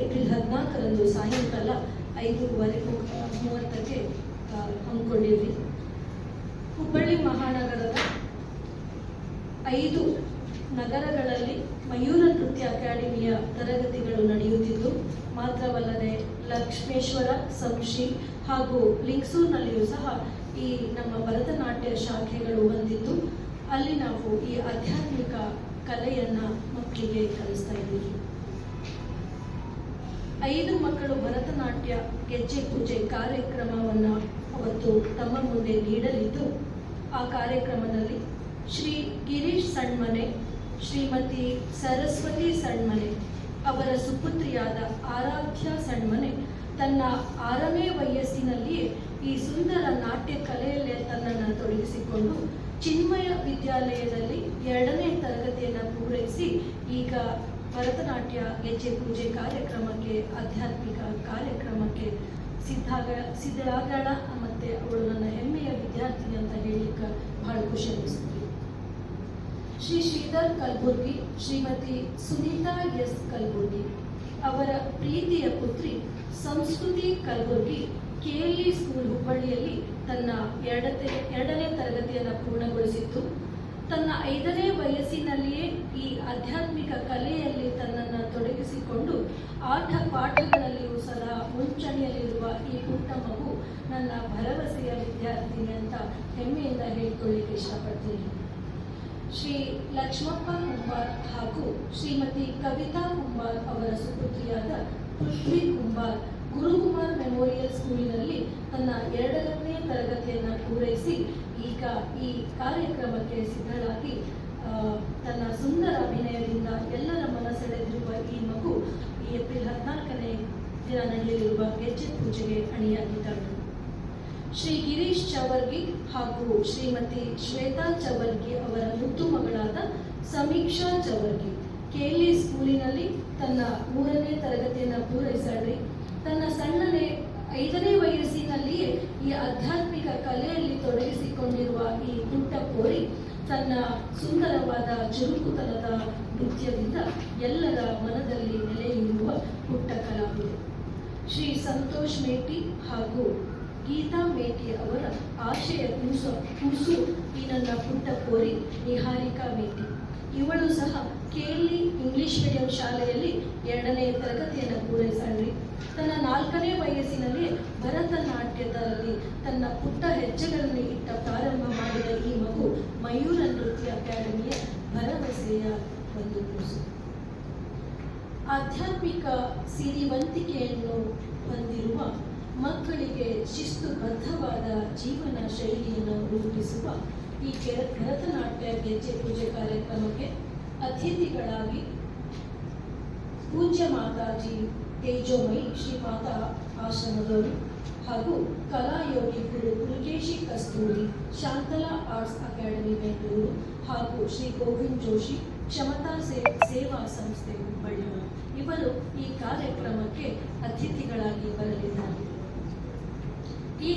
April ಹದಿನಾಲ್ಕರಂದು ಸಾಯಂಕಾಲ ಐದೂವರೆಗೂ ಮೂವತ್ತಕ್ಕೆ ಹಮ್ಮಿಕೊಂಡಿದ್ವಿ. ಹುಬ್ಬಳ್ಳಿ ಮಹಾನಗರದ ಐದು ನಗರಗಳಲ್ಲಿ ಮಯೂರ ನೃತ್ಯ ಅಕಾಡೆಮಿಯ ತರಗತಿಗಳು ನಡೆಯುತ್ತಿದ್ದು, ಮಾತ್ರವಲ್ಲದೆ ಲಕ್ಷ್ಮೇಶ್ವರ, ಸಂಶಿ ಹಾಗೂ ಲಿಂಗ್ಸೂರ್ನಲ್ಲಿಯೂ ಸಹ ಈ ನಮ್ಮ ಭರತನಾಟ್ಯ ಶಾಖೆಗಳು ಹೊಂದಿದ್ದು ಅಲ್ಲಿ ನಾವು ಈ ಆಧ್ಯಾತ್ಮಿಕ ಕಲೆಯನ್ನ ಮಕ್ಕಳಿಗೆ ಕಲಿಸ್ತಾ ಇದ್ದೀವಿ. ಐದು ಮಕ್ಕಳು ಭರತನಾಟ್ಯ, ಗೆಜ್ಜೆ ಪೂಜೆ ಕಾರ್ಯಕ್ರಮವನ್ನ ಅವತ್ತು ತಮ್ಮ ಮುಂದೆ ನೀಡಲಿದ್ದು, ಆ ಕಾರ್ಯಕ್ರಮದಲ್ಲಿ ಶ್ರೀ ಗಿರೀಶ್ ಸಣ್ಮನೆ, ಶ್ರೀಮತಿ ಸರಸ್ವತಿ ಸಣ್ಮನೆ, ಅವರ ಸುಪುತ್ರಿಯಾದ ಆರಾಧ್ಯ ಸಣ್ಮನೆ ತನ್ನ ಆರನೇ ವಯಸ್ಸಿನಲ್ಲಿಯೇ ಈ ಸುಂದರ ನಾಟ್ಯ ಕಲೆಯಲ್ಲೇ ತನ್ನನ್ನು ತೊಡಗಿಸಿಕೊಂಡು ಚಿನ್ಮಯ ವಿದ್ಯಾಲಯದಲ್ಲಿ ಎರಡನೇ ತರಗತಿಯನ್ನು ಪೂರೈಸಿ ಈಗ ಭರತನಾಟ್ಯ ಗೆಜ್ಜೆ ಪೂಜೆ ಕಾರ್ಯಕ್ರಮಕ್ಕೆ, ಆಧ್ಯಾತ್ಮಿಕ ಕಾರ್ಯಕ್ರಮಕ್ಕೆ ಸಿದ್ಧಾಗ, ಸಿದ್ಧರಾಗೋಣ ಮತ್ತೆ ಅವಳು ನನ್ನ ಹೆಮ್ಮೆಯ ವಿದ್ಯಾರ್ಥಿ ಅಂತ ಹೇಳಲಿಕ್ಕೆ ಬಹಳ ಖುಷಿ ಅನಿಸ್ತೀವಿ ಶ್ರೀ ಶ್ರೀಧರ್ ಕಲ್ಬುರ್ಗಿ, ಶ್ರೀಮತಿ ಸುನೀತಾ ಎಸ್ ಕಲ್ಬುರ್ಗಿ ಅವರ ಪ್ರೀತಿಯ ಪುತ್ರಿ ಸಂಸ್ಕೃತಿ ಕಲ್ಬುರ್ಗಿ ಕೆಎಲ್ಇ ಸ್ಕೂಲ್ ಹುಬ್ಬಳ್ಳಿಯಲ್ಲಿ ತನ್ನ ಎರಡನೇ ಎರಡನೇ ತರಗತಿಯನ್ನು ಪೂರ್ಣಗೊಳಿಸಿತ್ತು. ತನ್ನ ಐದನೇ ವಯಸ್ಸಿನಲ್ಲಿಯೇ ಈ ಆಧ್ಯಾತ್ಮಿಕ ಕಲೆಯಲ್ಲಿ ತನ್ನನ್ನು ತೊಡಗಿಸಿಕೊಂಡು ಆಟ ಪಾಠಗಳಲ್ಲಿಯೂ ಸದಾ ಮುಂಚಣಿಯಲ್ಲಿರುವ ಈ ಪುಟ್ಟ ಮಗು ನನ್ನ ಭರವಸೆಯ ವಿದ್ಯಾರ್ಥಿನಿ ಅಂತ ಹೆಮ್ಮೆಯಿಂದ ಹೇಳಿಕೊಳ್ಳಿಕ್ಕೆ ಇಷ್ಟಪಡ್ತೀನಿ. ಶ್ರೀ ಲಕ್ಷ್ಮಪ್ಪ ಕುಂಬಾರ್ ಹಾಗೂ ಶ್ರೀಮತಿ ಕವಿತಾ ಕುಂಬಾರ್ ಅವರ ಸುಪುತ್ರಿಯಾದ ಪೃಥ್ವಿ ಕುಂಬಾರ್, ಗುರುಕುಮಾರ್ ಸ್ಕೂಲಿನಲ್ಲಿ ತನ್ನ ಎರಡನೇ ತರಗತಿಯನ್ನು ಪೂರೈಸಿ ಈಗ ಈ ಕಾರ್ಯಕ್ರಮಕ್ಕೆ ಸಿದ್ಧಳಾಗಿ ತನ್ನ ಸುಂದರ ಅಭಿನಯದಿಂದ ಎಲ್ಲರ ಮನಸೆಳೆದಿರುವ ಈ ಮಗು ಏಪ್ರಿಲ್ ಹದಿನಾಲ್ಕನೇ ದಿನ ನಡೆಯಲಿರುವ ಗೆಜ್ಜೆ ಪೂಜೆಗೆ ಅಣಿಯಾಗಿದ್ದಾಳೆ. ಶ್ರೀ ಗಿರೀಶ್ ಚವರ್ಗಿ ಹಾಗೂ ಶ್ರೀಮತಿ ಶ್ವೇತಾ ಚವರ್ಗಿ ಅವರ ಮುದ್ದು ಮಗಳಾದ ಸಮೀಕ್ಷಾ ಚವರ್ಗಿ ಕೆಎಲ್ಇ ಸ್ಕೂಲಿನಲ್ಲಿ ತನ್ನ ಮೂರನೇ ಸಣ್ಣನೇ ಐದನೇ ವಯಸ್ಸಿನಲ್ಲಿ ಈ ಆಧ್ಯಾತ್ಮಿಕ ಕಲೆಯಲ್ಲಿ ತೊಡಗಿಸಿಕೊಂಡಿರುವ ಈ ಪುಟ್ಟ ಕೋರಿ ತನ್ನ ಸುಂದರವಾದ ಚುರುಕುತನದ ನೃತ್ಯದಿಂದ ಎಲ್ಲರ ಮನದಲ್ಲಿ ನೆಲೆಯಿರುವ ಪುಟ್ಟ ಕಲಾವಿದೆ. ಶ್ರೀ ಸಂತೋಷ್ ಮೇಟಿ ಹಾಗೂ ಗೀತಾ ಮೇಟಿ ಅವರ ಆಶಯ ಕೂಸು ಕೂಸು ಈ ನನ್ನ ಪುಟ್ಟ ಕೋರಿ ನಿಹಾರಿಕಾ ಮೇಟಿ. ಇವಳು ಸಹ ಕೇಳಿ ಇಂಗ್ಲಿಷ್ ಮೀಡಿಯಂ ಶಾಲೆಯಲ್ಲಿ ಎರಡನೇ ತರಗತಿಯನ್ನು ಪೂರೈಸಲಿ ತನ್ನ ನಾಲ್ಕನೇ ವಯಸ್ಸಿನಲ್ಲಿ ಭರತನಾಟ್ಯದಲ್ಲಿ ತನ್ನ ಪುಟ್ಟ ಹೆಜ್ಜೆಗಳನ್ನು ಇಟ್ಟ ಪ್ರಾರಂಭ ಮಾಡಿದ ಈ ಮಗು ಮಯೂರ ನೃತ್ಯ ಅಕಾಡೆಮಿಯ ಭರವಸೆಯ ಒಂದು ಕೂಸು ಆಧ್ಯಾತ್ಮಿಕ ಸಿರಿವಂತಿಕೆಯನ್ನು ಹೊಂದಿರುವ ಮಕ್ಕಳಿಗೆ ಶಿಸ್ತುಬದ್ಧವಾದ ಜೀವನ ಶೈಲಿಯನ್ನು ರೂಪಿಸುವ ಈ ಭರತನಾಟ್ಯ ಗೆಜ್ಜೆ ಪೂಜೆ ಕಾರ್ಯಕ್ರಮಕ್ಕೆ ಅತಿಥಿಗಳಾಗಿ ಪೂಜ್ಯ ಮಾತಾಜಿ ತೇಜೋಮಯಿ ಶ್ರೀಪಾದ ಆಶ್ರಮದವರು ಹಾಗೂ ಕಲಾಯೋಗಿ ಗುರು ಪುಲಕೇಶಿ ಕಸ್ತೂರಿ, ಶಾಂತಲಾ ಆರ್ಟ್ಸ್ ಅಕಾಡೆಮಿ ಬೆಂಗಳೂರು ಹಾಗೂ ಶ್ರೀ ಗೋವಿಂದ್ ಜೋಶಿ ಕ್ಷಮತಾ ಸೇವಾ ಸಂಸ್ಥೆ ಹುಬ್ಬಳ್ಳಿಯವರು ಇವರು ಈ ಕಾರ್ಯಕ್ರಮಕ್ಕೆ ಅತಿಥಿಗಳಾಗಿ ಬರಲಿದ್ದಾರೆ. ಈ